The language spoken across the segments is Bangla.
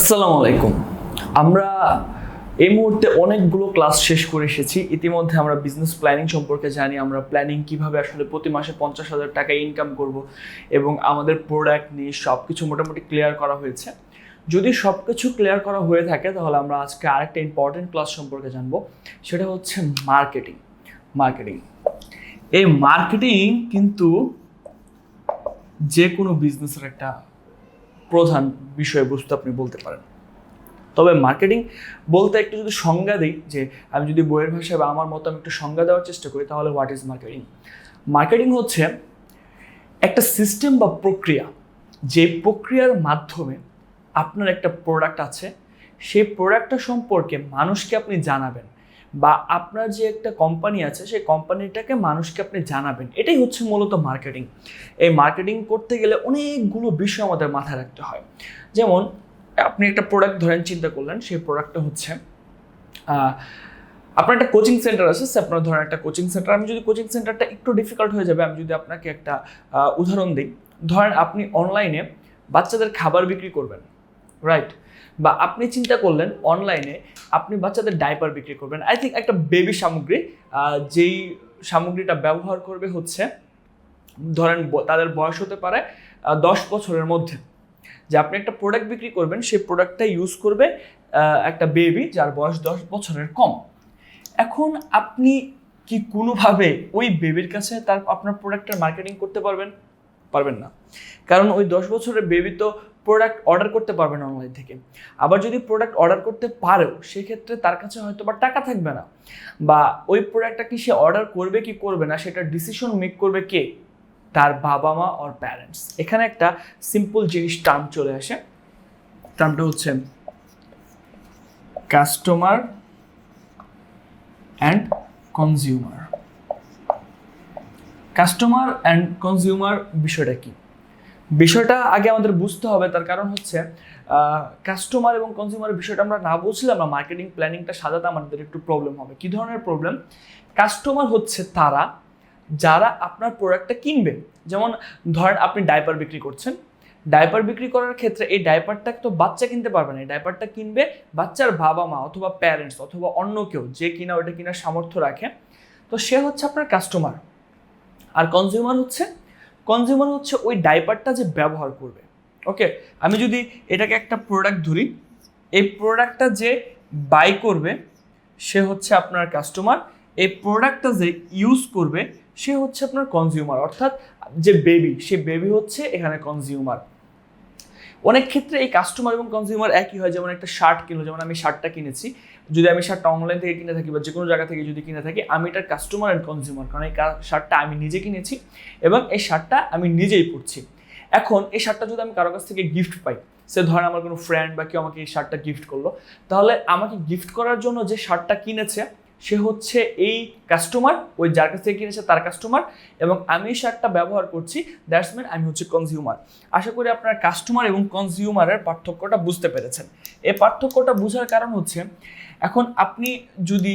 আসসালামু আলাইকুম। আমরা এই মুহূর্তে অনেকগুলো ক্লাস শেষ করে এসেছি। ইতিমধ্যে আমরা বিজনেস প্ল্যানিং সম্পর্কে জানি, আমরা প্ল্যানিং কীভাবে আসলে প্রতি মাসে পঞ্চাশ হাজার টাকা ইনকাম করব এবং আমাদের প্রোডাক্ট নিয়ে সব কিছু মোটামুটি ক্লিয়ার করা হয়েছে। যদি সব কিছু ক্লিয়ার করা হয়ে থাকে, তাহলে আমরা আজকে আরেকটা ইম্পর্টেন্ট ক্লাস সম্পর্কে জানব। সেটা হচ্ছে মার্কেটিং মার্কেটিং এই মার্কেটিং কিন্তু যে কোনো বিজনেসের একটা প্রধান বিষয়বস্তু আপনি বলতে পারেন। তবে মার্কেটিং বলতে একটু যদি সংজ্ঞা দিই, যে আমি যদি বইয়ের ভাষায় বা আমার মতো আমি একটু সংজ্ঞা দেওয়ার চেষ্টা করি, তাহলে হোয়াট ইজ মার্কেটিং মার্কেটিং হচ্ছে একটা সিস্টেম বা প্রক্রিয়া, যে প্রক্রিয়ার মাধ্যমে আপনার একটা প্রোডাক্ট আছে, সেই প্রোডাক্টটা সম্পর্কে মানুষকে আপনি জানাবেন। বা আপনার যে একটা কোম্পানি আছে, সেই কোম্পানিটাকে মানুষকে আপনি জানাবেন। এটাই হচ্ছে মূলত মার্কেটিং এই মার্কেটিং করতে গেলে অনেকগুলো বিষয় আমাদের মাথায় রাখতে হয়। যেমন, আপনি একটা প্রোডাক্ট ধরেন, চিন্তা করলেন, সেই প্রোডাক্টটা হচ্ছে আপনার একটা কোচিং সেন্টার আছে, সে আপনার ধরেন একটা কোচিং সেন্টার আমি যদি কোচিং সেন্টারটা একটু ডিফিকাল্ট হয়ে যাবে, আমি যদি আপনাকে একটা উদাহরণ দিই। ধরেন আপনি অনলাইনে বাচ্চাদের খাবার বিক্রি করবেন রাইট বা আপনি চিন্তা করলেন অনলাইনে আপনি বাচ্চাদের ডাইপার বিক্রি করবেন। আই থিঙ্ক একটা বেবি সামগ্রী যেই সামগ্রীটা ব্যবহার করবে হচ্ছে, ধরেন তাদের বয়স হতে পারে দশ বছরের মধ্যে। যে আপনি একটা প্রোডাক্ট বিক্রি করবেন, সেই প্রোডাক্টটা ইউজ করবে একটা বেবি যার বয়স দশ বছরের কম। এখন আপনি কি কোনোভাবে ওই বেবির কাছে তার আপনার প্রোডাক্টের মার্কেটিং করতে পারবেন? পারবেন না। কারণ ওই দশ বছরের বেবি তো প্রোডাক্ট অর্ডার করতে পারবে না অনলাইন থেকে। আবার যদি প্রোডাক্ট অর্ডার করতে পারেও, সেক্ষেত্রে তার কাছে হয়তো বা টাকা থাকবে না। বা ওই প্রোডাক্টটা কি সে অর্ডার করবে কি করবে না, সেটা ডিসিশন মেক করবে কে? তার বাবা মা অর প্যারেন্টস এখানে একটা সিম্পল জিনিস টার্ম চলে আসে। টার্মটা হচ্ছে customer and consumer customer and consumer বিষয়টা কি? বিষয়টা আগে আমাদের বুঝতে হবে, তার কারণ হচ্ছে কাস্টমার এবং কনজিউমারের বিষয়টা আমরা না বুঝলে আমরা মার্কেটিং প্ল্যানিংটা সাজাতে আমাদের একটু প্রবলেম হবে। কি ধরনের প্রবলেম কাস্টমার হচ্ছে তারা, যারা আপনার প্রোডাক্টটা কিনবে। যেমন ধরেন আপনি ডাইপার বিক্রি করছেন। ডাইপার বিক্রি করার ক্ষেত্রে এই ডাইপারটা তো বাচ্চা কিনতে পারবে না। এই ডাইপারটা কিনবে বাচ্চার বাবা মা অথবা প্যারেন্টস অথবা অন্য কেউ যে কিনা ওটা কিনার সামর্থ্য রাখে। তো সে হচ্ছে আপনার কাস্টমার আর কনজিউমার হচ্ছে কনজিউমার হচ্ছে ওই ডাইপারটা যে ব্যবহার করবে। ওকে আমি যদি এটাকে একটা প্রোডাক্ট ধরি, এই প্রোডাক্টটা যে বাই করবে, সে হচ্ছে আপনার কাস্টমার এই প্রোডাক্টটা যে ইউজ করবে, সে হচ্ছে আপনার কনজিউমার অর্থাৎ যে বেবি সে বেবি হচ্ছে এখানে কনজিউমার অনেক ক্ষেত্রে এই কাস্টমার এবং কনজিউমার একই হয়। যেমন একটা শার্ট কিনলো, যেমন আমি শার্টটা কিনেছি। যদি আমি শার্টটা অনলাইন থেকে কিনে থাকি বা যে কোনো জায়গা থেকে যদি কিনে থাকি, আমি এটার কাস্টমার অ্যান্ড কনজিউমার কারণ এই শার্টটা আমি নিজে কিনেছি এবং এই শার্টটা আমি নিজেই পরছি। এখন এই শার্টটা যদি আমি কারও কাছ থেকে গিফট পাই, সে ধরেন আমার কোনো ফ্রেন্ড বা কেউ আমাকে এই শার্টটা গিফট করল, তাহলে আমাকে গিফট করার জন্য যে শার্টটা কিনেছে সে হচ্ছে এই কাস্টমার ওই যার কাছ থেকে কিনেছে তার কাস্টমার এবং আমি এই শার্টটা ব্যবহার করছি দ্যাটস মিন আমি হচ্ছে কনজিউমার আশা করি আপনার কাস্টমার এবং কনজিউমারের পার্থক্যটা বুঝতে পেরেছেন। এই পার্থক্যটা বোঝার কারণ হচ্ছে, এখন আপনি যদি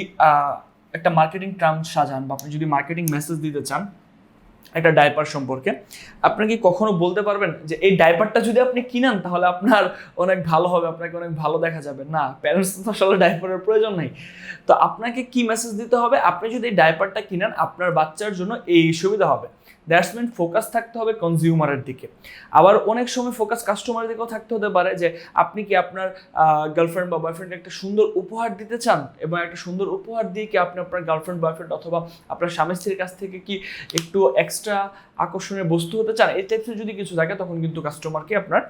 একটা মার্কেটিং টার্ম সাজান বা আপনি যদি মার্কেটিং মেসেজ দিতে চান একটা ডাইপার সম্পর্কে। আপনি কি কখনো বলতে পারবেন যে এই ডাইপারটা যদি আপনি কিনেন, তাহলে আপনার অনেক ভালো হবে, আপনাকে অনেক ভালো দেখা যাবে? না প্যারেন্টস তো আসলে ডাইপারের প্রয়োজন নেই। তো আপনাকে কি মেসেজ দিতে হবে? আপনি যদি এই ডাইপারটা কিনেন, আপনার বাচ্চার জন্য এই সুবিধা হবে। দ্যাটস মিন ফোকাস থাকতে হবে কনজিউমারের দিকে। আবার অনেক সময় ফোকাস কাস্টমারের দিকেও থাকতে হতে পারে যে, আপনি কি আপনার গার্লফ্রেন্ড বা বয়ফ্রেন্ডকে একটা সুন্দর উপহার দিতে চান? এবং একটা সুন্দর উপহার দিয়ে কি আপনি আপনার গার্লফ্রেন্ড বয়ফ্রেন্ড অথবা আপনার স্বামী স্ত্রীর কাছ থেকে কি একটু এক্সট্রা আকর্ষণীয় বস্তু হতে চান? এই টাইপসের যদি কিছু থাকে, তখন কিন্তু কাস্টমারকে আপনার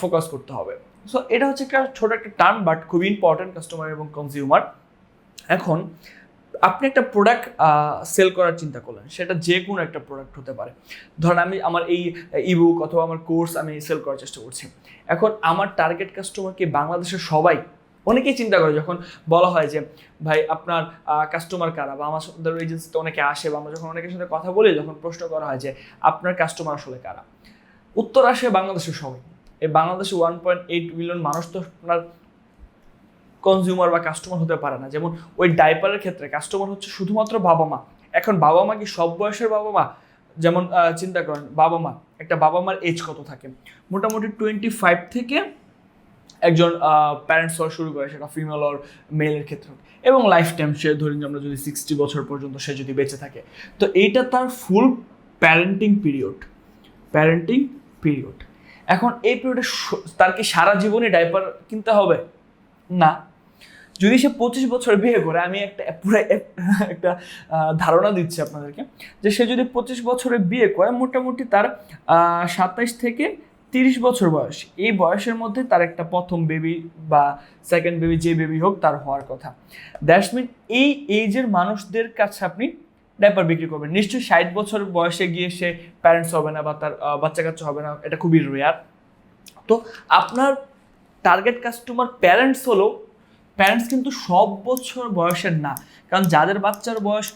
ফোকাস করতে হবে। সো এটা হচ্ছে একটা ছোট একটা টার্ম বাট খুবই ইম্পর্টেন্ট কাস্টমার এবং কনজিউমার এখন আপনি একটা প্রোডাক্ট সেল করার চিন্তা করলেন, সেটা যে কোনো একটা প্রোডাক্ট হতে পারে। ধরেন আমি আমার এই ইবুক অথবা আমার কোর্স আমি সেল করার চেষ্টা করছি। এখন আমার টার্গেট কাস্টমারকে বাংলাদেশের সবাই, অনেকেই চিন্তা করে যখন বলা হয় যে, ভাই, আপনার কাস্টমার কারা? বা আমার সাথে এজেন্সিতে অনেকে আসে বা আমরা যখন অনেকের সাথে কথা বলি, যখন প্রশ্ন করা হয় যে, আপনার কাস্টমার আসলে কারা? উত্তর আসে বাংলাদেশের সবাই। এই বাংলাদেশে ওয়ান পয়েন্ট এইট মিলিয়ন মানুষ তো আপনার কনজিউমার বা কাস্টমার হতে পারে না। যেমন ওই ডাইপারের ক্ষেত্রে কাস্টমার হচ্ছে শুধুমাত্র বাবা মা। এখন বাবা মা কি সব বয়সের বাবা মা? যেমন চিন্তা করেন, বাবা মা, একটা বাবা মার এজ কত থাকে? মোটামুটি টোয়েন্টি ফাইভ থেকে একজন প্যারেন্টস হওয়া শুরু করে, সেটা ফিমেল অর মেলের ক্ষেত্রে। এবং লাইফ টাইম সে ধরুন আমরা যদি সিক্সটি বছর পর্যন্ত সে যদি বেঁচে থাকে। তো এইটা তার full parenting period parenting period এখন এই পিরিয়ডে তার কি সারা জীবনে ডাইপার কিনতে হবে? না। যদি সে পঁচিশ বছর বিয়ে করে, আমি একটা পুরো এক- একটা ধারণা দিচ্ছি আপনাদেরকে, যে সে যদি পঁচিশ বছরে বিয়ে করে, মোটামুটি তার সাতাইশ থেকে তিরিশ বছর বয়স। এই বয়সের মধ্যে তার একটা প্রথম বেবি বা সেকেন্ড বেবি যে বেবি হোক, তার হওয়ার কথা। দ্যাটস মিন এই এইজের মানুষদের কাছে আপনি ডাইপার বিক্রি করবেন। নিশ্চয়ই ষাট বছর বয়সে গিয়ে সে প্যারেন্টস হবে না বা তার বাচ্চা কাচ্চা হবে না, এটা খুবই রেয়ার তো আপনার টার্গেট কাস্টমার প্যারেন্টস হলেও প্যারেন্টস কিন্তু সব বছর বয়সের না। কারণ যাদের বাচ্চার বয়স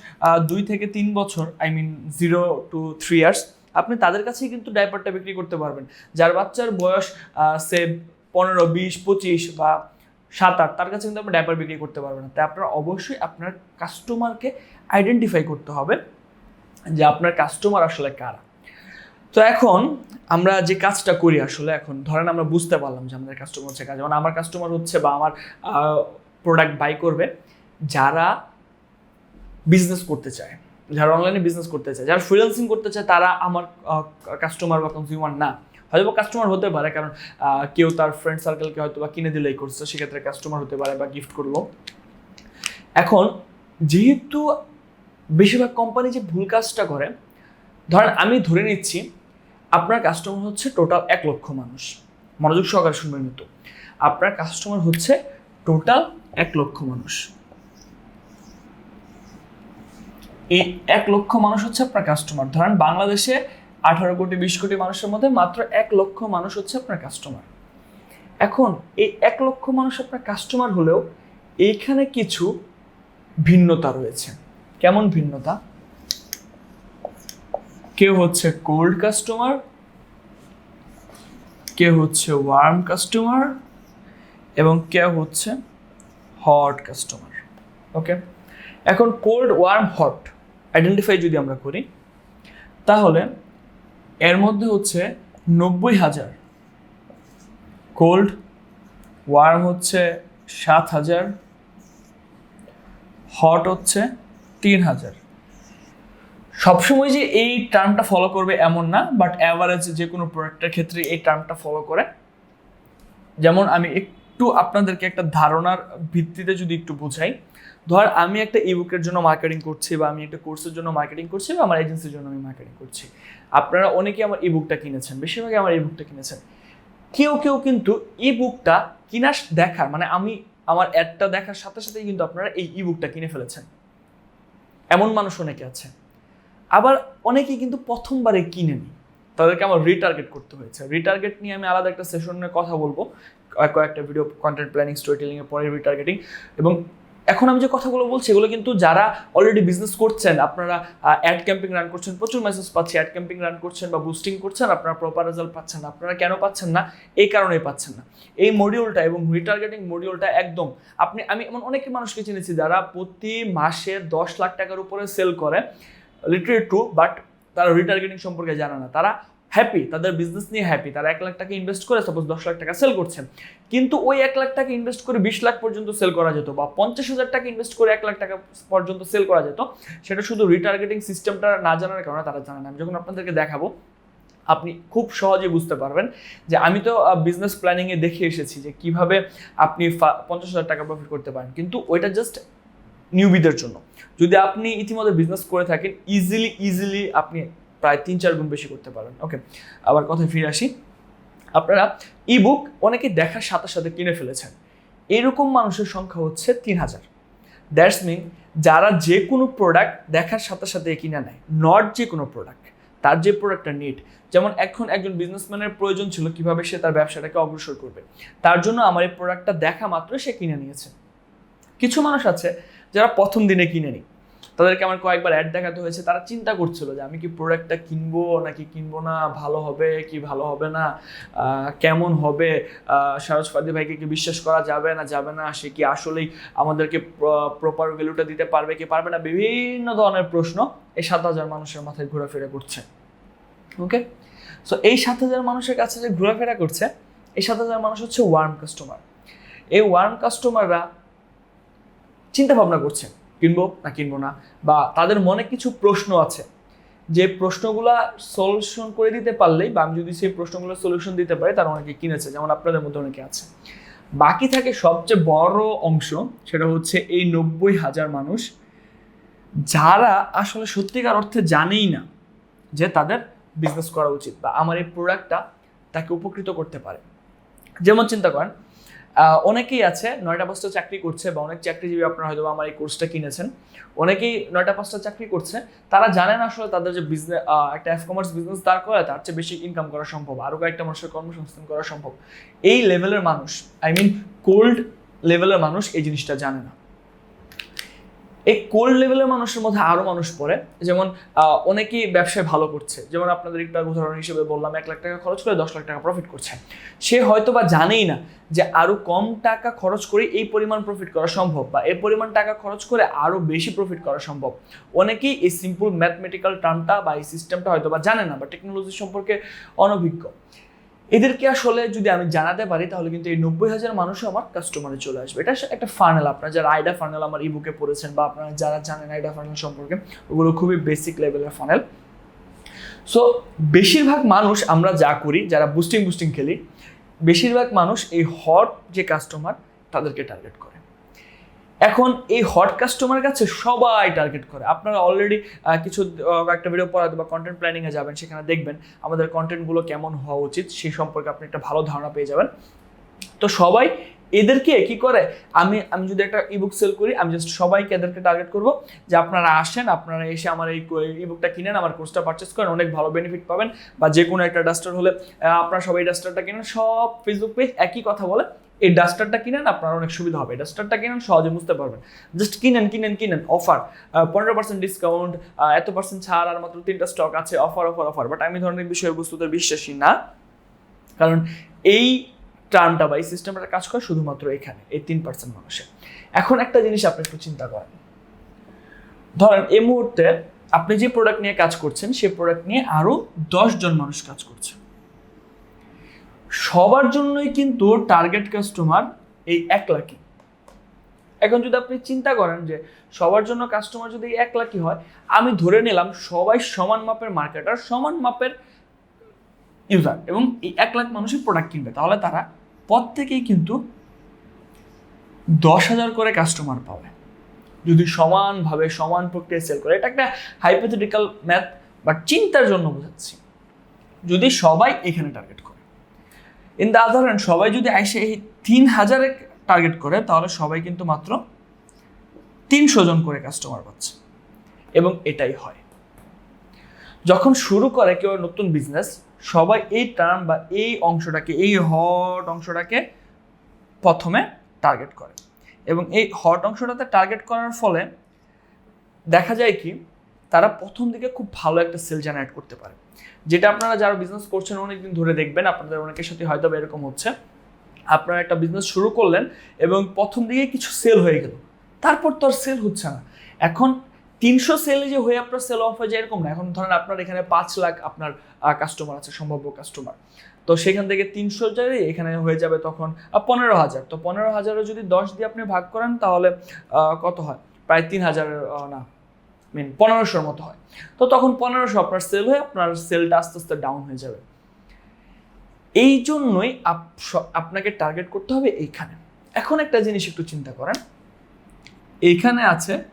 দুই থেকে তিন বছর I mean zero to three years আপনি তাদের কাছেই কিন্তু ডাইপারটা বিক্রি করতে পারবেন। যার বাচ্চার বয়স সে পনেরো, বিশ, পঁচিশ বা সাত, আট, তার কাছে কিন্তু আপনি ডাইপার বিক্রি করতে পারবেন না। তাই আপনার অবশ্যই আপনার কাস্টমারকে আইডেন্টিফাই করতে হবে যে আপনার কাস্টমার আসলে কারা। তো এখন আমরা যে কাজটা করি আসলে এখন, ধরেন আমরা বুঝতে পারলাম যে আমাদের কাস্টমার হচ্ছে কাজ। যেমন আমার কাস্টমার হচ্ছে বা আমার প্রোডাক্ট বাই করবে, যারা বিজনেস করতে চায়, যারা অনলাইনে বিজনেস করতে চায়, যারা ফ্রিল্যান্সিং করতে চায়, তারা আমার কাস্টমার বা কনজিউমার না। হয়তো কাস্টমার হতে পারে, কারণ কেউ তার ফ্রেন্ড সার্কেলকে হয়তো বা কিনে দিলেই করছে সেক্ষেত্রে কাস্টমার হতে পারে বা গিফট করল। এখন যেহেতু বেশিরভাগ কোম্পানি যে ভুল কাজটা করে, ধরেন আমি ধরে নিচ্ছি আপনার কাস্টমার হচ্ছে টোটাল এক লক্ষ মানুষ। মনোযোগ সহকারে শুনবেন কিন্তু। আপনার কাস্টমার হচ্ছে টোটাল এক লক্ষ মানুষ। এই এক লক্ষ মানুষ হচ্ছে আপনার কাস্টমার ধরেন বাংলাদেশে আঠারো কোটি, বিশ কোটি মানুষের মধ্যে মাত্র এক লক্ষ মানুষ হচ্ছে আপনার কাস্টমার এখন এই এক লক্ষ মানুষ আপনার কাস্টমার হলেও এইখানে কিছু ভিন্নতা রয়েছে। কেমন ভিন্নতা? কেউ হচ্ছে কোল্ড কাস্টমার কেউ হচ্ছে ওয়ার্ম কাস্টমার এবং কেউ হচ্ছে হট কাস্টমার ওকে এখন কোল্ড ওয়ার্ম হট আইডেন্টিফাই যদি আমরা করি, তাহলে এর মধ্যে হচ্ছে নব্বই হাজার। কোল্ড ওয়ার্ম হচ্ছে সাত হাজার। হট হচ্ছে তিন হাজার। সবসময় যে এই টার্মটা ফলো করবে এমন না বাট অ্যাভারেজ যে কোনো প্রোডাক্টের ক্ষেত্রে এই টার্মটা ফলো করে। যেমন আমি একটু আপনাদেরকে একটা ধারণার ভিত্তিতে যদি একটু বোঝাই, ধর আমি একটা ইবুকের জন্য মার্কেটিং করছি বা আমি একটা কোর্সের জন্য মার্কেটিং করছি বা আমার এজেন্সির জন্য আমি মার্কেটিং করছি। আপনারা অনেকেই আমার ইবুকটা কিনেছেন, বেশিরভাগই আমার ইবুকটা কিনেছেন। কেউ কেউ কিন্তু ইবুকটা কিনা দেখার মানে আমি আমার অ্যাডটা দেখার সাথে সাথেই কিন্তু আপনারা এই ইবুকটা কিনে ফেলেছেন। এমন মানুষ অনেকে আছে। আবার অনেকেই কিন্তু প্রথমবারে কিনে কিনেনি তাদেরকে আমার রিটার্গেট করতে হয়েছে। রিটার্গেট নিয়ে আমি আলাদা একটা সেশনে কথা বলব। কয়েকটা video content planning storytelling এর পরে রিটার্গেটিং এবং এখন আমি যে কথাগুলো বলছি, এগুলো কিন্তু যারা অলরেডি বিজনেস করছেন, আপনারা অ্যাড ক্যাম্পিং রান করছেন, প্রচুর মেসেজ পাচ্ছি অ্যাড ক্যাম্পিং রান করছেন বা বুস্টিং করছেন, আপনারা প্রপার রেজাল্ট পাচ্ছেন না। আপনারা কেন পাচ্ছেন না? এই কারণেই পাচ্ছেন না। এই মডিউলটা এবং রিটার্গেটিং মডিউলটা একদম আপনি, আমি এমন অনেক মানুষকে চিনেছি যারা প্রতি মাসে দশ লাখ টাকার উপরে সেল করে। লিটারেলি ট্রু বাট তারা রিটার্গেটিং সম্পর্কে জানে না। তারা হ্যাপি তাদের বিজনেস নিয়ে হ্যাপি তারা এক লাখ টাকা ইনভেস্ট করে সাপোজ দশ লাখ টাকা সেল করছে। কিন্তু ওই এক লাখ টাকা ইনভেস্ট করে বিশ লাখ পর্যন্ত সেল করা যেত, বা পঞ্চাশ হাজার টাকা ইনভেস্ট করে এক লাখ টাকা পর্যন্ত সেল করা যেত, সেটা শুধু রিটার্গেটিং সিস্টেমটা না জানার কারণে তারা জানে না। আমি যখন আপনাদেরকে দেখাবো, আপনি খুব সহজে বুঝতে পারবেন যে আমি তো বিজনেস প্ল্যানিংয়ে দেখে এসেছি যে কীভাবে আপনি পঞ্চাশ হাজার টাকা প্রফিট করতে পারেন। কিন্তু ওইটা জাস্ট নিউবিদের জন্য। যদি আপনি ইতিমধ্যে বিজনেস করে থাকেন ইজিলি ইজিলি আপনি প্রায় তিন, চার গুণ বেশি করতে পারেন। ওকে আবার কথায় ফিরে আসি। আপনারা ইবুক অনেকে দেখার সাথে সাথে কিনে ফেলেছেন। এরকম মানুষের সংখ্যা হচ্ছে তিন হাজার। দ্যাটস মিন যারা যে কোনো প্রোডাক্ট দেখার সাথে সাথে কিনে নেয় নট যে কোনো প্রোডাক্ট তার যে প্রোডাক্টটা নিড যেমন এখন একজন বিজনেসম্যানের প্রয়োজন ছিল কীভাবে সে তার ব্যবসাটাকে অগ্রসর করবে। তার জন্য আমার এই প্রোডাক্টটা দেখা মাত্র সে কিনে নিয়েছে। কিছু মানুষ আছে যারা প্রথম দিনে কিনে নি তাদেরকে আমার কয়েকবার অ্যাড দেখাতে হয়েছে, তারা চিন্তা করছিল যে আমি কি প্রোডাক্টটা কিনবো, নাকি কিনবো না, ভালো হবে কি ভালো হবে না কেমন হবে সারজ ফাদি ভাইকে কি বিশ্বাস করা যাবে না যাবে না, সে কি আসলেই আমাদেরকে প্রপার ভ্যালুটা দিতে পারবে কি পারবে না, বিভিন্ন ধরনের প্রশ্ন এই সাত হাজার মানুষের মাথায় ঘোরাফেরা করছে। ওকে সো এই সাত হাজার মানুষের কাছে যে ঘোরাফেরা করছে, এই সাত হাজার মানুষ হচ্ছে ওয়ার্ম কাস্টমার এই ওয়ার্ম কাস্টমাররা চিন্তা ভাবনা করছে, কিনবো না কিনবো না, বা তাদের মনে কিছু প্রশ্ন আছে। যে প্রশ্নগুলা সলিউশন করে দিতে পারলেই বা আমি যদি সেই প্রশ্নগুলো সলিউশন দিতে পারি, তারা অনেকে কিনেছে, যেমন আপনাদের মধ্যে অনেকে আছে। বাকি থাকে সবচেয়ে বড় অংশ, সেটা হচ্ছে এই নব্বই হাজার মানুষ, যারা আসলে সত্যিকার অর্থে জানেই না যে তাদের বিজনেস করা উচিত, বা আমার এই প্রোডাক্টটা তাকে উপকৃত করতে পারে। যেমন চিন্তা করেন অনেকেই আছে, নয়টা পাঁচটা চাকরি করছে বা অনেক চাকরিজীবী আপনারা হয়তো আমার এই কোর্সটা কিনেছেন। অনেকেই নয়টা পাঁচটা চাকরি করছে। তারা জানেন আসলে তাদের যে বিজনেস একটা অ্যাফ কমার্স বিজনেস দাঁড় করে তার চেয়ে বেশি ইনকাম করা সম্ভব। আরও কয়েকটা মানুষের কর্মসংস্থান করা সম্ভব। এই লেভেলের মানুষ আই মিন কোল্ড লেভেলের মানুষ এই জিনিসটা জানে না। এই কোল্ড লেভেলের মানুষের মধ্যে আরও মানুষ পড়ে। যেমন অনেকেই ব্যবসায় ভালো করছে। যেমন আপনাদের একটা উদাহরণ হিসেবে বললাম, এক লাখ টাকা খরচ করে দশ লাখ টাকা প্রফিট করছে। সে হয়তো বা জানেই না যে আরও কম টাকা খরচ করে এই পরিমাণ প্রফিট করা সম্ভব বা এই পরিমাণ টাকা খরচ করে আরও বেশি প্রফিট করা সম্ভব। অনেকেই এই সিম্পল ম্যাথমেটিক্যাল টার্মটা বা এই সিস্টেমটা হয়তো বা জানে না বা টেকনোলজি সম্পর্কে অনভিজ্ঞ। এদেরকে আসলে যদি আমি জানাতে পারি, তাহলে কিন্তু এই নব্বই হাজার মানুষও আমার কাস্টমারে চলে আসবে। এটা একটা ফানেল আপনারা যারা আইডা ফানেল আমার ইবুকে পড়েছেন বা আপনারা যারা জানেন আইডা ফানেল সম্পর্কে, ওগুলো খুবই বেসিক লেভেলের ফানেল সো বেশিরভাগ মানুষ আমরা যা করি, যারা বুস্টিং বুস্টিং খেলি, বেশিরভাগ মানুষ এই হট যে কাস্টমার তাদেরকে টার্গেট করে। এখন এই হট কাস্টমার কাছে সবাই টার্গেট করে। আপনারা অলরেডি কিছু একটা ভিডিও পড়াতে বা কন্টেন্ট প্ল্যানিংয়ে যাবেন, সেখানে দেখবেন আমাদের কন্টেন্টগুলো কেমন হওয়া উচিত সেই সম্পর্কে আপনি একটা ভালো ধারণা পেয়ে যাবেন। তো সবাই এদেরকে কি করে? আমি আমি যদি একটা ইবুক সেল করি, আমি জাস্ট সবাইকে এদেরকে টার্গেট করব যে আপনারা আসেন, আপনারা এসে আমার এই ইবুকটা কিনেন, আমার কোর্সটা পারচেস করেন, অনেক ভালো বেনিফিট পাবেন। বা যে কোনো একটা ডাস্টার হলে আপনারা সবাই ডাস্টারটা কিনেন, সব ফেসবুক পেজ একই কথা বলে এই ডাস্টারটা কিনেন, আপনার অনেক সুবিধা হবে। ডাস্টারটা কিনেন, সহজে বুঝতে পারবেন। জাস্ট কিনেন কিনেন কিনেন অফার পনেরো পার্সেন্ট ডিসকাউন্ট এত পার্সেন্ট ছাড় আর মাত্র তিনটা স্টক আছে অফার অফার অফার বাট আমি ধরনের বিষয়বস্তুতে বিশ্বাসী না। কারণ এই টার্মটা বা এই সিস্টেমটা কাজ করে শুধুমাত্র এখানে, এই তিন পার্সেন্ট মানুষের এখন একটা জিনিস আপনি একটু চিন্তা করেন। ধরেন এই মুহূর্তে আপনি যে প্রোডাক্ট নিয়ে কাজ করছেন সেই প্রোডাক্ট নিয়ে আরও জন মানুষ কাজ করছে। সবার জন্যই কিন্তু টার্গেট কাস্টমার এই এক লাখই। এখন যদি আপনি চিন্তা করেন যে সবার জন্য কাস্টমার যদি এক লাখই হয়, আমি ধরে নিলাম সবাই সমান মাপের মার্কেটার সমান মাপের ইউজার এবং এই এক লাখ মানুষের প্রোডাক্ট কিনবে, তাহলে তারা প্রত্যেকেই কিন্তু দশ হাজার করে কাস্টমার পাবে। যদি সমানভাবে, সমান প্রক্রিয়া সেল করে, এটা একটা হাইপোথেটিক্যাল ম্যাথ বা চিন্তার জন্য বোঝাচ্ছি। যদি সবাই এখানে টার্গেট করে। ইন দ্য আদার হ্যান্ড সবাই যদি এসে এই তিন হাজারে টার্গেট করে, তাহলে সবাই কিন্তু মাত্র তিনশো জন করে কাস্টমার পাচ্ছে। এবং এটাই হয়। যখন শুরু করে কেউ নতুন বিজনেস সবাই এই টার্ম বা এই অংশটাকে, এই হট অংশটাকে প্রথমে টার্গেট করে। এবং এই হট অংশটাতে টার্গেট করার ফলে দেখা যায় কি তারা প্রথম দিকে খুব ভালো একটা সেল জেনারেট করতে পারে। যেটা আপনারা যারা বিজনেস করছেন অনেকদিন ধরে দেখবেন, আপনাদের অনেকের সাথে হয়তো এরকম হচ্ছে। আপনারা একটা বিজনেস শুরু করলেন এবং প্রথম দিকে কিছু সেল হয়ে গেল। তারপর তো আর সেল হচ্ছে না। এখন তিনশো সেলে যে হয়ে আপনার সেল অফ হয়ে যায় এরকম না। এখন ধরেন আপনার এখানে পাঁচ লাখ আপনার কাস্টমার আছে, সম্ভাব্য কাস্টমার তো সেখান থেকে তিনশো জায়গায় এখানে হয়ে যাবে তখন পনেরো হাজার। তো পনেরো হাজারে যদি দশ দিয়ে আপনি ভাগ করেন তাহলে কত হয়? প্রায় তিন হাজার না। মিন পনেরোশোর মতো হয়। তো তখন পনেরোশো আপনার সেল হয়ে আপনার সেলটা আস্তে আস্তে ডাউন হয়ে যাবে। এই জন্যই আপ- আপনাকে টার্গেট করতে হবে এইখানে। এখন একটা জিনিস একটু চিন্তা করেন। এইখানে আছে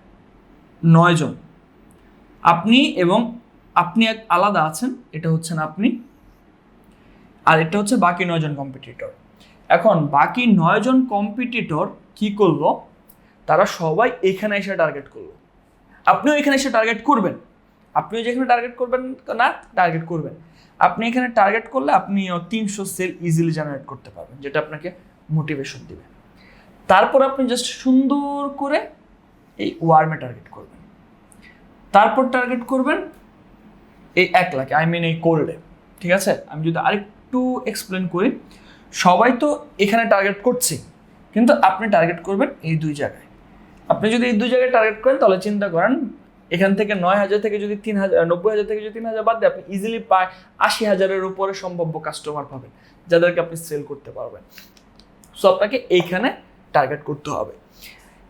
নয় জন। আপনি এবং আপনি এক আলাদা আছেন, এটা হচ্ছেন আপনি। আর এটা হচ্ছে বাকি নয়জন কম্পিটিটর এখন বাকি নয়জন কম্পিটিটর কি করল? তারা সবাই এখানে এসে টার্গেট করল। আপনিও এখানে এসে টার্গেট করবেন। আপনিও যেখানে টার্গেট করবেন না টার্গেট করবেন। আপনি এখানে টার্গেট করলে আপনি তিনশো সেল ইজিলি জেনারেট করতে পারবেন, যেটা আপনাকে মোটিভেশন দিবে। তারপর আপনি জাস্ট সুন্দর করে এই ওয়ার্মে টার্গেট করবেন। তারপর টার্গেট করবেন এই এক লাখে আই মিন এই কোল্ডে ঠিক আছে? আমি যদি আরেকটু এক্সপ্লেন করি, সবাই তো এখানে টার্গেট করছে, কিন্তু আপনি টার্গেট করবেন এই দুই জায়গায়। আপনি যদি এই দু জায়গায় টার্গেট করেন, তাহলে চিন্তা করেন, এখান থেকে নয় হাজার থেকে যদি তিন হাজার নব্বই হাজার থেকে যদি তিন হাজার বাদ দিয়ে আপনি ইজিলি পায় আশি হাজারের উপরে সম্ভাব্য কাস্টমার পাবেন, যাদেরকে আপনি সেল করতে পারবেন। সো আপনাকে এইখানে টার্গেট করতে হবে।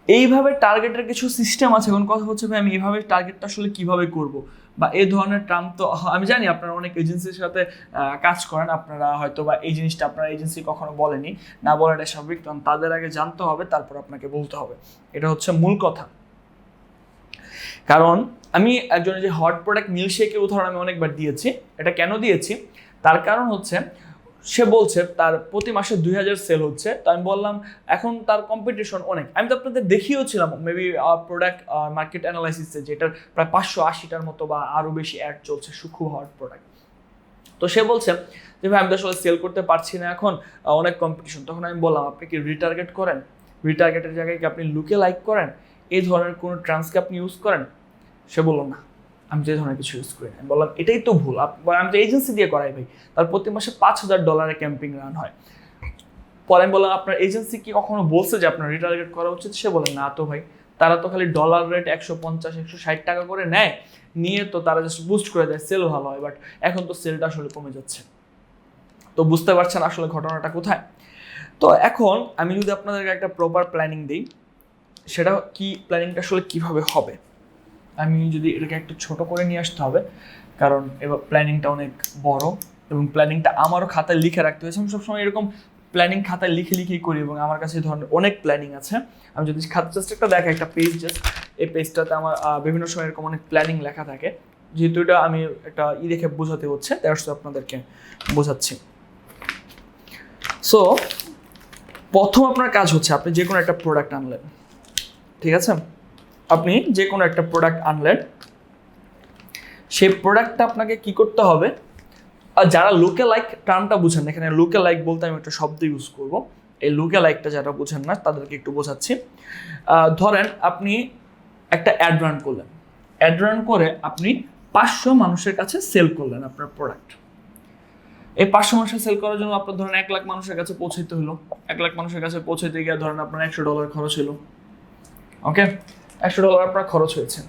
এইভাবে টার্গেটের কিছু সিস্টেম আছে, এখন কথা হচ্ছে ভাই, আমি এইভাবে টার্গেটটা আসলে কীভাবে করব? বা এই ধরনের ট্রাম তো, আমি জানি আপনারা অনেক এজেন্সির সাথে কাজ করেন, আপনারা হয়তো বা এই জিনিসটা আপনারা এজেন্সি কখনো বলেনি। না বলাটা স্বাভাবিক, কারণ তাদের আগে জানতে হবে, তারপর আপনাকে বলতে হবে। এটা হচ্ছে মূল কথা। কারণ আমি একজনের যে হট প্রোডাক্ট মিল্কশেকের উদাহরণ আমি অনেকবার দিয়েছি। এটা কেন দিয়েছি? তার কারণ হচ্ছে সে বলছে, তার প্রতি মাসে দুই হাজার সেল হচ্ছে। তো আমি বললাম, এখন তার কম্পিটিশন অনেক। আমি তো আপনাদের দেখিয়েওছিলাম মেবি প্রোডাক্ট মার্কেট অ্যানালাইসিসে যেটার প্রায় পাঁচশো আশিটার মতো বা আরও বেশি অ্যাড চলছে সুখু হট প্রোডাক্ট তো সে বলছে যে, ভাই, আমি তো আসলে সেল করতে পারছি না এখন অনেক কম্পিটিশন তখন আমি বললাম, আপনি কি রিটার্গেট করেন? রিটার্গেটের জায়গায় কি আপনি লুকে লাইক করেন? এই ধরনের কোনো ট্রান্সকে আপনি ইউজ করেন? সে বলল, না। আমি যে ধরনের কিছু ইউজ করি আমি বললাম, এটাই তো ভুল। আমি তো এজেন্সি দিয়ে করাই ভাই, তার প্রতি মাসে পাঁচ হাজার ডলারের ক্যাম্পিং রান হয়। পরে আমি বললাম, আপনার এজেন্সি কি কখনো বলছে যে আপনার রিটার্গেট করা উচিত? সে বলে, না তো ভাই। তারা তো খালি ডলার রেট একশো পঞ্চাশ, একশো ষাট টাকা করে নেয়। নিয়ে তো তারা জাস্ট বুস্ট করে দেয় সেল ভালো হয়। বাট এখন তো সেলটা আসলে কমে যাচ্ছে। তো বুঝতে পারছেন আসলে ঘটনাটা কোথায়? তো এখন আমি যদি আপনাদেরকে একটা প্রপার প্ল্যানিং দিই, সেটা কি প্ল্যানিংটা আসলে কীভাবে হবে? আমি যদি এটাকে একটু ছোট করে নিয়ে আসতে হবে, কারণ এবার প্ল্যানিংটা অনেক বড় এবং প্ল্যানিংটা আমারও খাতায় লিখে রাখতে হয়েছে। আমি সবসময় এরকম প্ল্যানিং খাতায় লিখে লিখেই করি এবং আমার কাছে ধরনের অনেক প্ল্যানিং আছে। আমি যদি খাতা জাস্ট একটা দেখা একটা পেজ জাস্ট এই পেজটাতে আমার বিভিন্ন সময় এরকম অনেক প্ল্যানিং লেখা থাকে। যেহেতু এটা আমি একটা ই দেখে বোঝাতে হচ্ছে সাথে আপনাদেরকে বোঝাচ্ছি। সো প্রথম আপনার কাজ হচ্ছে আপনি যে কোনো একটা প্রোডাক্ট আনলেন, ঠিক আছে? আপনি যে কোনো একটা প্রোডাক্ট আনলেন, সেই প্রোডাক্টটা আপনাকে কি করতে হবে? আর যারা লোকে লাইক টার্মটা বুঝেন এখানে লোকে লাইক বলতে আমি একটা শব্দ ইউজ করব। এই লোকে লাইকটা যারা বুঝেন না, তাদেরকে একটু বোঝাচ্ছি। ধরেন আপনি একটা অ্যাড রান করলেন। অ্যাড রান করে আপনি পাঁচশো মানুষের কাছে সেল করলেন আপনার প্রোডাক্ট এই পাঁচশো মানুষের সেল করার জন্য আপনার ধরেন এক লাখ মানুষের কাছে পৌঁছাইতে হলো এক লাখ মানুষের কাছে পৌঁছাইতে গিয়ে ধরেন আপনার একশো ডলার খরচ হলো ওকে একশো ডলার আপনার খরচ হয়েছে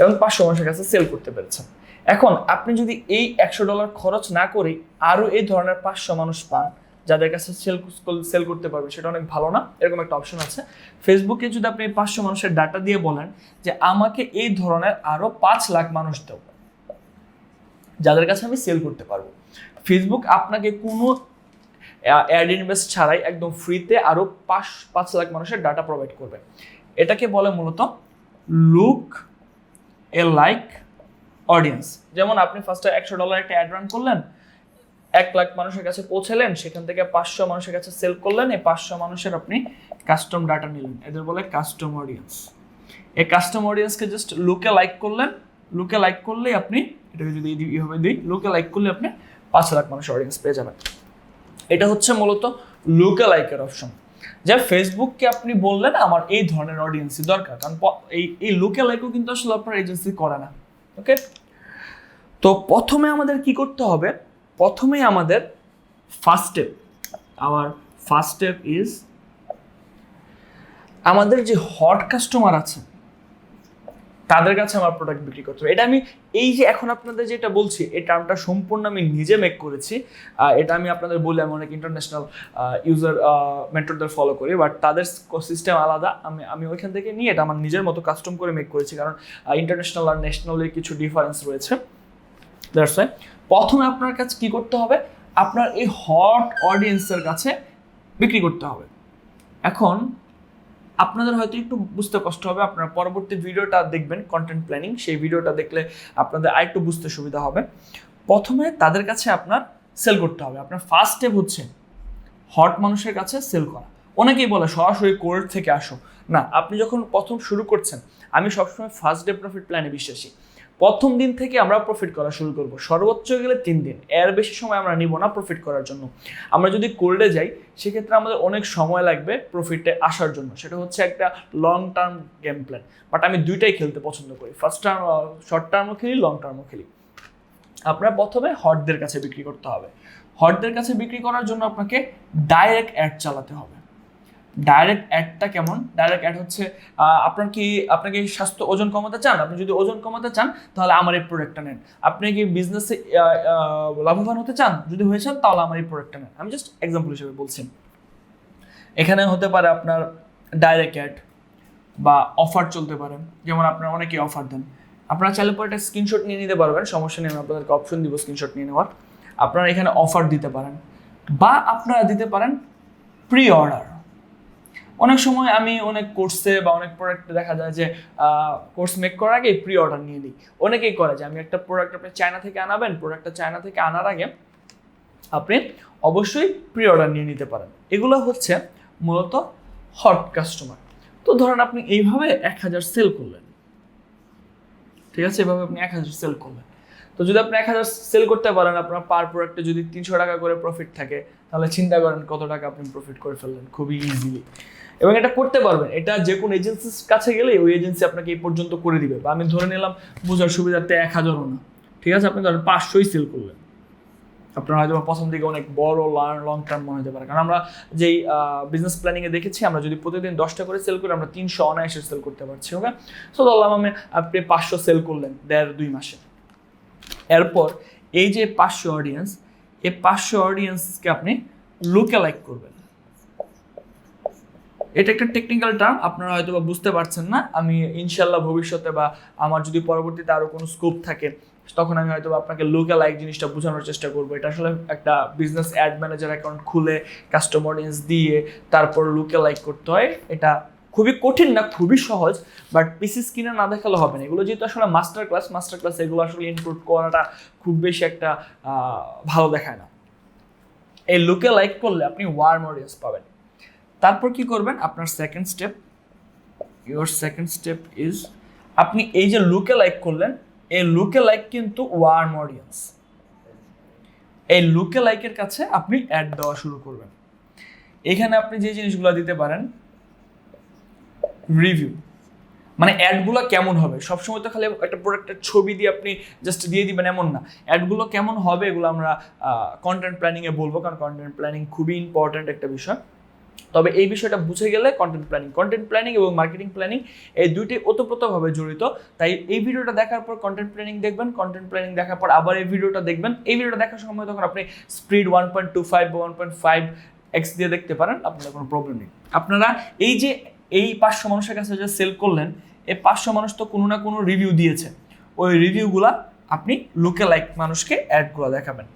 এবং পাঁচশো মানুষের কাছে সেল করতে পেরেছেন। এখন আপনি যদি এই একশো ডলার খরচ না করে আরও এই ধরনের পাঁচশো মানুষ পান, যাদের কাছে সেল সেল করতে পারবে, সেটা অনেক ভালো না, এরকম একটা অপশন আছে। ফেসবুকে যদি আপনি পাঁচশো মানুষের ডাটা দিয়ে বলেন যে আমাকে এই ধরনের আরও পাঁচ লাখ মানুষ দাও, যাদের কাছে আমি সেল করতে পারব। ফেসবুক আপনাকে কোনো অ্যাড ইনভেস্ট ছাড়াই একদম ফ্রিতে আরও পাঁচ পাঁচ লাখ মানুষের ডাটা প্রোভাইড করবে। এটাকে বলে মূলত লুক এ লাইক অডিয়েন্স যেমন আপনি ফার্স্টে একশো ডলার একটা অ্যাড রান করলেন, এক লাখ মানুষের কাছে পৌঁছালেন, সেখান থেকে পাঁচশো মানুষের কাছে সেল করলেন, এই পাঁচশো মানুষের আপনি কাস্টম ডাটা নিলেন। এদের বলে কাস্টম অডিয়েন্স এই কাস্টম অডিয়েন্সকে জাস্ট লুকে লাইক করলেন লুকে লাইক করলেই আপনি, এটাকে যদি এই- এইভাবে দিই লুকে লাইক করলে আপনি পাঁচ লাখ মানুষ অডিয়েন্স পেয়ে যাবেন। এটা হচ্ছে মূলত লুকে লাইকের অপশন যা ফেসবুককে আপনি বললেন, আমার এই ধরনের অডিয়েন্সই দরকার। কারণ এই এই লোকাল লাইকও কিন্তু আসলে আপনার এজেন্সি করে না। ওকে তো প্রথমে আমাদের কি করতে হবে? প্রথমে আমাদের ফার্স্ট স্টেপ আমার ফার্স্ট স্টেপ ইজ আমাদের যে হট কাস্টমার আছে তাদের কাছে আমার প্রোডাক্ট বিক্রি করতে হবে। এটা আমি এই যে এখন আপনাদের যেটা বলছি, এই টার্মটা সম্পূর্ণ আমি নিজে মেক করেছি। এটা আমি আপনাদের বলি, আমি অনেক ইন্টারন্যাশনাল ইউজার মেন্টরদের ফলো করি বাট তাদের সিস্টেম আলাদা। আমি আমি ওইখান থেকে নিয়ে এটা আমার নিজের মতো কাস্টম করে মেক করেছি, কারণ ইন্টারন্যাশনাল আর ন্যাশনালের কিছু ডিফারেন্স রয়েছে। দ্যাটস ওয়াই প্রথমে আপনার কাছে কি করতে হবে? আপনার এই হট অডিয়েন্সের কাছে বিক্রি করতে হবে। এখন আপনাদের হয়তো একটু বুঝতে কষ্ট হবে, আপনারা পরবর্তী ভিডিওটা দেখবেন কন্টেন্ট প্ল্যানিং সেই ভিডিওটা দেখলে আপনাদের আরেকটু বুঝতে সুবিধা হবে। প্রথমে তাদের কাছে আপনার সেল করতে হবে। আপনার ফার্স্ট স্টেপ হচ্ছে হট মানুষের কাছে সেল করা। অনেকেই বলে, সরাসরি কোর্ট থেকে আসো। না, আপনি যখন প্রথম শুরু করছেন, আমি সবসময় ফার্স্ট ডে প্রফিট প্ল্যানে বিশ্বাসী। প্রথম দিন থেকে আমরা প্রফিট করা শুরু করব। সর্বোচ্চ গেলে তিন দিন। এর বেশি সময় আমরা নিব না প্রফিট করার জন্য। আমরা যদি কোল্ডে যাই, সেক্ষেত্রে আমাদের অনেক সময় লাগবে প্রফিটে আসার জন্য। সেটা হচ্ছে একটা long term game plan but আমি দুইটাই খেলতে পছন্দ করি। ফার্স্ট টার্ম শর্ট টার্মও খেলি লং টার্মও খেলি। আপনার প্রথমে হটদের কাছে বিক্রি করতে হবে। হটদের কাছে বিক্রি করার জন্য আপনাকে ডাইরেক্ট অ্যাড চালাতে হবে। ডাইরেক্ট অ্যাডটা কেমন? ডাইরেক্ট অ্যাড হচ্ছে আপনার কি আপনাকে স্বাস্থ্য ওজন কমাতে চান? আপনি যদি ওজন কমাতে চান, তাহলে আমার এই প্রোডাক্টটা নেন। আপনি কি বিজনেসে লাভবান হতে চান? যদি হয়ে চান, তাহলে আমার এই প্রোডাক্টটা নেন। আমি জাস্ট এক্সাম্পল হিসেবে বলছি। এখানে হতে পারে আপনার ডাইরেক্ট অ্যাড বা অফার চলতে পারে। যেমন আপনারা অনেকেই অফার দেন। আপনারা চাইলে পরে একটা স্ক্রিনশট নিয়ে নিতে পারবেন। সমস্যা নেই, আমি আপনাদেরকে অপশন দিব স্ক্রিনশট নিয়ে নেওয়ার। আপনারা এখানে অফার দিতে পারেন। বা আপনারা দিতে পারেন প্রি অর্ডার অনেক সময় আমি অনেক কোর্সে বা অনেক প্রোডাক্টে দেখা যায় যে কোর্স মেক করার আগে প্রি অর্ডার নিয়ে নিই। অনেকেই করে যে, আমি একটা প্রোডাক্ট আপনি চায়না থেকে আনাবেন প্রোডাক্টটা চায়না থেকে আনার আগে আপনি অবশ্যই প্রি অর্ডার নিয়ে নিতে পারেন। এগুলো হচ্ছে মূলত হট কাস্টমার তো ধরেন আপনি এইভাবে এক হাজার সেল করলেন। ঠিক আছে? এভাবে আপনি এক হাজার সেল করলেন। তো যদি আপনি এক হাজার সেল করতে পারেন, আপনার পার প্রোডাক্টে যদি তিনশো টাকা করে প্রফিট থাকে, তাহলে চিন্তা করেন কত টাকা আপনি প্রফিট করে ফেললেন। খুবই ইজিলি এবং এটা করতে পারবেন। এটা যে কোনো এজেন্সির কাছে গেলে ওই এজেন্সি আপনাকে এই পর্যন্ত করে দিবে। বা আমি ধরে নিলাম, বোঝার সুবিধার্থে এক হাজারও না। ঠিক আছে? আপনি ধরেন পাঁচশোই সেল করলেন। আপনার হয়তো প্রথম দিকে অনেক বড়, লং টার্ম মনে হতে পারে। কারণ আমরা যেই বিজনেস প্ল্যানিংয়ে দেখেছি, আমরা যদি প্রতিদিন দশটা করে সেল করি, আমরা তিনশো অনায়াসে সেল করতে পারছি ওকে সো ধরলাম আমি, আপনি পাঁচশো সেল করলেন দেড় দুই মাসে। এরপর এই যে পাঁচশো অডিয়েন্স এই পাঁচশো অডিয়েন্সকে আপনি লুকে লাইক করবেন। এটা একটা টেকনিক্যাল টার্ম আপনারা হয়তো বা বুঝতে পারছেন না। আমি ইনশাল্লাহ ভবিষ্যতে বা আমার যদি পরবর্তীতে আরও কোনো স্কোপ থাকে, তখন আমি হয়তো আপনাকে লুকে লাইক জিনিসটা বোঝানোর চেষ্টা করব। এটা আসলে একটা বিজনেস অ্যাড ম্যানেজার অ্যাকাউন্ট খুলে কাস্টমার অডিয়েন্স দিয়ে তারপর লুকে লাইক করতে হয়। এটা খুবই কঠিন না, খুবই সহজ বাট পিসি স্ক্রিনে না দেখালে হবে না। এগুলো যেহেতু আসলে মাস্টার ক্লাস মাস্টার ক্লাস এগুলো আসলে ইনক্লুড করাটা খুব বেশি একটা ভালো দেখায় না। এই লোকে লাইক করলে আপনি ওয়ার্ম অডিয়েন্স পাবেন। তারপর কি করবেন? আপনার second step your second step is আপনি এই যে লুকে লাইক করলেন, এই লুকে লাইক কিন্তু ওয়ার্ম অডিয়েন্স এই লুকে লাইকের কাছে আপনি অ্যাড দেওয়া শুরু করবেন। এখানে আপনি যে জিনিসগুলো দিতে পারেন রিভিউ মানে অ্যাডগুলো কেমন হবে? সবসময় তো খালি একটা প্রোডাক্টের ছবি দিয়ে আপনি জাস্ট দিয়ে দিবেন, এমন না। অ্যাডগুলো কেমন হবে এগুলো আমরা কন্টেন্ট প্ল্যানিংয়ে বলব, কারণ কন্টেন্ট প্ল্যানিং খুবই ইম্পর্ট্যান্ট একটা বিষয়। তবে এই বিষয়টা বুঝে গেলে কন্টেন্ট প্ল্যানিং কন্টেন্ট প্ল্যানিং এবং মার্কেটিং প্ল্যানিং এই দুইটি ওতপ্রোতভাবে জড়িত। তাই এই ভিডিওটা দেখার পর কন্টেন্ট প্ল্যানিং দেখবেন কন্টেন্ট প্ল্যানিং দেখার পর আবার এই ভিডিওটা দেখবেন। এই ভিডিওটা দেখার সময় তখন আপনি speed one point two five বা ওয়ান পয়েন্ট ফাইভ এক্স দিয়ে দেখতে পারেন, আপনার কোনো প্রবলেম নেই। আপনারা এই যে এই পাঁচশো মানুষের কাছে যে সেল করলেন, এই পাঁচশো মানুষ তো কোনো না কোনো রিভিউ দিয়েছে। ওই রিভিউগুলা আপনি লোকে লাইক মানুষকে অ্যাডগুলো দেখাবেন।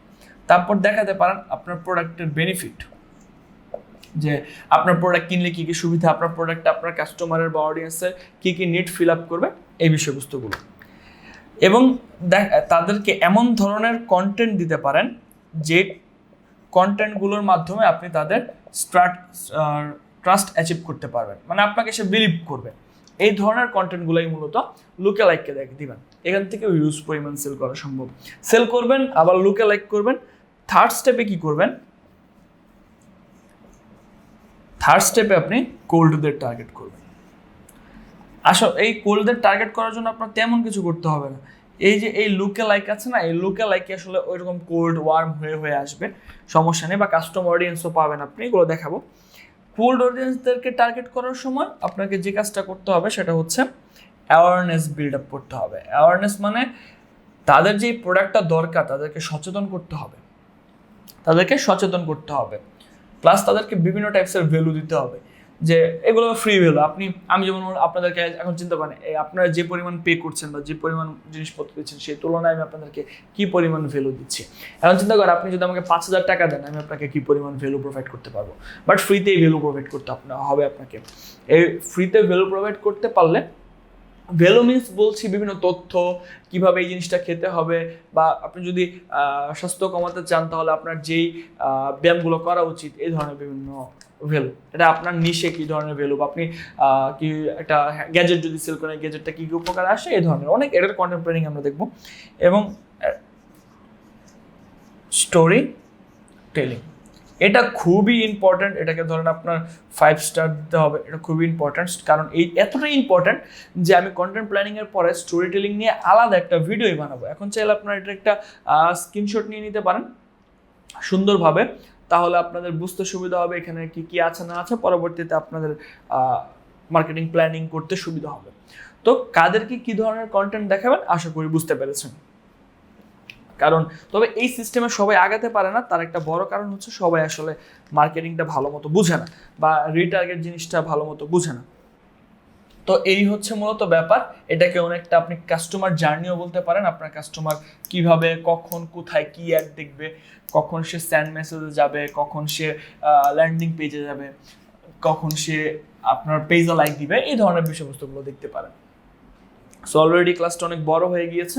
তারপর দেখাতে পারেন আপনার প্রোডাক্টের বেনিফিট যে আপনার প্রোডাক্ট কিনলে কী কী সুবিধা, আপনার প্রোডাক্ট আপনার কাস্টমারের বা অডিয়েন্সের কী কী নিড ফিল আপ করবে, এই বিষয়বস্তুগুলো। এবং তাদেরকে এমন ধরনের কন্টেন্ট দিতে পারেন যে কন্টেন্টগুলোর মাধ্যমে আপনি তাদের স্ট্রাট ট্রাস্ট অ্যাচিভ করতে পারবেন। মানে আপনাকে সে বিলিভ করবে। এই ধরনের কন্টেন্টগুলোই মূলত লুকে লাইককে দেখ, দিবেন। এখান থেকে ইউজ পরিমাণ সেল করা সম্ভব। সেল করবেন, আবার লুকে লাইক করবেন। থার্ড স্টেপে কি করবেন? থার্ড স্টেপে আপনি কোল্ডদের টার্গেট করবেন। আসলে এই কোল্ডদের টার্গেট করার জন্য আপনার তেমন কিছু করতে হবে না। এই যে এই লুকে লাইক আছে না, এই লুকে লাইকে আসলে ওইরকম কোল্ড ওয়ার্ম হয়ে হয়ে আসবে। সমস্যা নেই, বা কাস্টমার অডিয়েন্সও পাবেন আপনি, এগুলো দেখাবো। কোল্ড অডিয়েন্সদেরকে টার্গেট করার সময় আপনাকে যে কাজটা করতে হবে, সেটা হচ্ছে অ্যাওয়ারনেস বিল্ড আপ করতে হবে। অ্যাওয়ারনেস মানে তাদের যে প্রোডাক্টটা দরকার, তাদেরকে সচেতন করতে হবে। তাদেরকে সচেতন করতে হবে। প্লাস তাদেরকে বিভিন্ন টাইপসের ভ্যালু দিতে হবে। যে এগুলো ফ্রি ভ্যালু আপনি, আমি যেমন আপনাদেরকে এখন চিন্তা করেন আপনারা যে পরিমাণ পে করছেন বা যে পরিমাণ জিনিসপত্র দিচ্ছেন, সেই তুলনায় আমি আপনাদেরকে কি পরিমাণ ভ্যালু দিচ্ছি? এখন চিন্তা করেন, আপনি যদি আমাকে পাঁচ হাজার টাকা দেন, আমি আপনাকে কি পরিমাণ ভ্যালু প্রোভাইড করতে পারব? বাট ফ্রিতে এই ভ্যালু প্রোভাইড করতে হবে আপনাকে। এই ফ্রিতে ভ্যালু প্রোভাইড করতে পারলে ভ্যালু মিন্স বলছি বিভিন্ন তথ্য, কীভাবে এই জিনিসটা খেতে হবে, বা আপনি যদি স্বাস্থ্য কমাতে চান, তাহলে আপনার যেই ব্যায়ামগুলো করা উচিত, এই ধরনের বিভিন্ন ভ্যালু এটা আপনার নিশে কি ধরনের ভ্যালু বা আপনি কি একটা গ্যাজেট যদি সেল করেন গ্যাজেটটা কি কি উপকার আসে, এই ধরনের। অনেক এটার কন্টেন্ট প্ল্যানিং আমরা দেখব। এবং স্টোরি টেলিং এটা খুবই ইম্পর্ট্যান্ট এটাকে ধরেন আপনার ফাইভ স্টার দিতে হবে, এটা খুবই ইম্পর্ট্যান্ট কারণ এই এতটাই ইম্পর্ট্যান্ট যে আমি কন্টেন্ট প্ল্যানিংয়ের পরে স্টোরি টেলিং নিয়ে আলাদা একটা ভিডিওই বানাবো। এখন চাইলে আপনার এটা একটা স্ক্রিনশট নিয়ে নিতে পারেন সুন্দরভাবে। তাহলে আপনাদের বুঝতে সুবিধা হবে এখানে কি কি আছে না আছে, পরবর্তীতে আপনাদের মার্কেটিং প্ল্যানিং করতে সুবিধা হবে। তো কাদেরকে কি ধরনের কন্টেন্ট দেখাবেন? আশা করি বুঝতে পেরেছেন। কারণ তবে এই সিস্টেমে সবাই আগাতে পারে না, তার একটা বড় কারণ হচ্ছে সবাই আসলে মার্কেটিংটা ভালো মতো বুঝে না বা রিটার্গেট জিনিসটা ভালো মতো বুঝে না। তো এই হচ্ছে মূলত ব্যাপার, এটাকে অনেকটা আপনি কাস্টমার জার্নিও বলতে পারেন, আপনার কাস্টমার কীভাবে, কখন, কোথায়, কি অ্যাড দেখবে, কখন সে স্যান্ড মেসেজে যাবে, কখন সে ল্যান্ডিং পেজে যাবে, কখন সে আপনার পেজে লাইক দিবে, এই ধরনের বিষয়বস্তুগুলো দেখতে পারেন। সো অলরেডি ক্লাসটা অনেক বড় হয়ে গিয়েছে।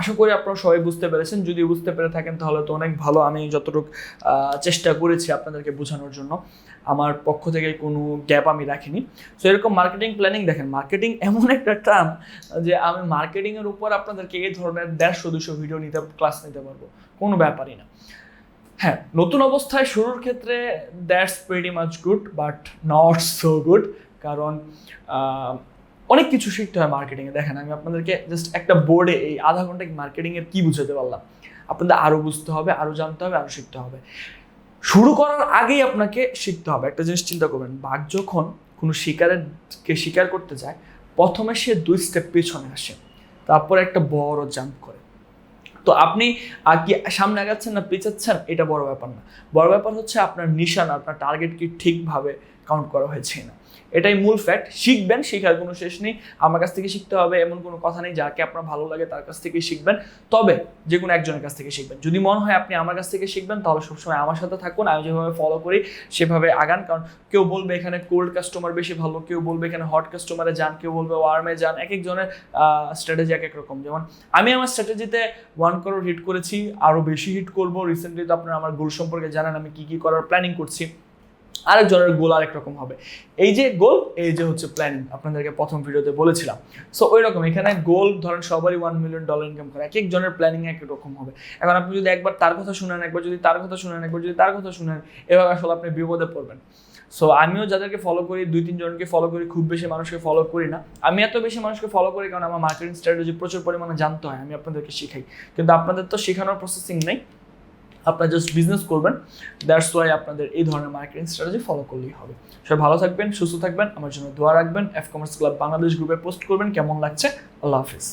আশা করি আপনারা সবাই বুঝতে পেরেছেন। যদি বুঝতে পেরে থাকেন, তাহলে তো অনেক ভালো। আমি যতটুকু চেষ্টা করেছি আপনাদেরকে বোঝানোর জন্য। আমার পক্ষ থেকে কোনো গ্যাপ আমি রাখিনি। সো এরকম মার্কেটিং প্ল্যানিং দেখেন মার্কেটিং এমন একটা টার্ম যে আমি মার্কেটিংয়ের উপর আপনাদেরকে এই ধরনের দেড়শো, দুশো ভিডিও নিতে ক্লাস নিতে পারব। কোনো ব্যাপারই না। হ্যাঁ নতুন অবস্থায় শুরুর ক্ষেত্রে that's very much good but not so good কারণ অনেক কিছু শিখতে হয় মার্কেটিংয়ে দেখেন, আমি আপনাদেরকে জাস্ট একটা বোর্ডে এই আধা ঘণ্টা মার্কেটিংয়ের কি বুঝাতে পারলাম? আপনাদের আরও বুঝতে হবে আরও জানতে হবে আরও শিখতে হবে। শুরু করার আগেই আপনাকে শিখতে হবে। একটা জিনিস চিন্তা করবেন, বাঘ যখন কোনো শিকারেরকে শিকার করতে যায়, প্রথমে সে দুই স্টেপ পেছনে আসে, তারপর একটা বড় জাম্প করে। তো আপনি কি সামনে আগাচ্ছেন না পিছাচ্ছেন, এটা বড় ব্যাপার না। বড় ব্যাপার হচ্ছে আপনার নিশানা, আপনার টার্গেট কি ঠিকভাবে কাউন্ট করা হয়েছে না এটাই মূল ফ্যাক্ট শিখবেন, শেখার কোনো শেষ নেই। আমার কাছ থেকে শিখতে হবে, এমন কোনো কথা নেই যাকে আপনার ভালো লাগে, তার কাছ থেকেই শিখবেন। তবে যে কোনো একজনের কাছ থেকে শিখবেন। যদি মনে হয় আপনি আমার কাছ থেকে শিখবেন, তাহলে সবসময় আমার সাথে থাকুন। আমি যেভাবে ফলো করি, সেভাবে আগান। কারণ কেউ বলবে এখানে কোল্ড কাস্টমার বেশি ভালো, কেউ বলবে এখানে হট কাস্টমারে যান, কেউ বলবে ওয়ার্মে যান। এক একজনের স্ট্র্যাটেজি এক এক রকম। যেমন আমি আমার স্ট্র্যাটেজিতে ওয়ান করোর হিট করেছি আরও বেশি হিট করব। রিসেন্টলি তো আপনারা আমার গোল সম্পর্কে জানেন, আমি কি কি করার প্ল্যানিং করছি। আরেকজনের গোল আরেক রকম হবে। এই যে গোল এই যে হচ্ছে প্ল্যানিং আপনাদেরকে প্রথম ভিডিওতে বলেছিলাম। সো ওই রকম এখানে গোল ধরেন সবারই ওয়ান মিলিয়ন ডলার ইনকাম করে এক একজনের প্ল্যানিং এক রকম হবে। এখন আপনি যদি একবার তার কথা শুনেন, একবার যদি তার কথা শুনেন, একবার যদি তার কথা শুনেন, এভাবে আসলে আপনি বিপদে পড়বেন। সো আমিও যাদেরকে ফলো করি, দুই তিনজনকে ফলো করি, খুব বেশি মানুষকে ফলো করি না। আমি এত বেশি মানুষকে ফলো করি কারণ আমার মার্কেটিং স্ট্র্যাটেজি প্রচুর পরিমাণে জানতে হয়, আমি আপনাদেরকে শিখাই। কিন্তু আপনাদের তো শেখানোর প্রসেসিং নেই। আপনারা জাস্ট বিজনেস করবেন দ্যাটস ওয়াই আপনাদের এই ধরনের মার্কেটিং স্ট্র্যাটেজি ফলো করলেই হবে। সবাই ভালো থাকবেন, সুস্থ থাকবেন, আমার জন্য দোয়া রাখবেন এফ কমার্স ক্লাব বাংলাদেশ গ্রুপে পোস্ট করবেন, কেমন লাগছে? আল্লাহ হাফিজ।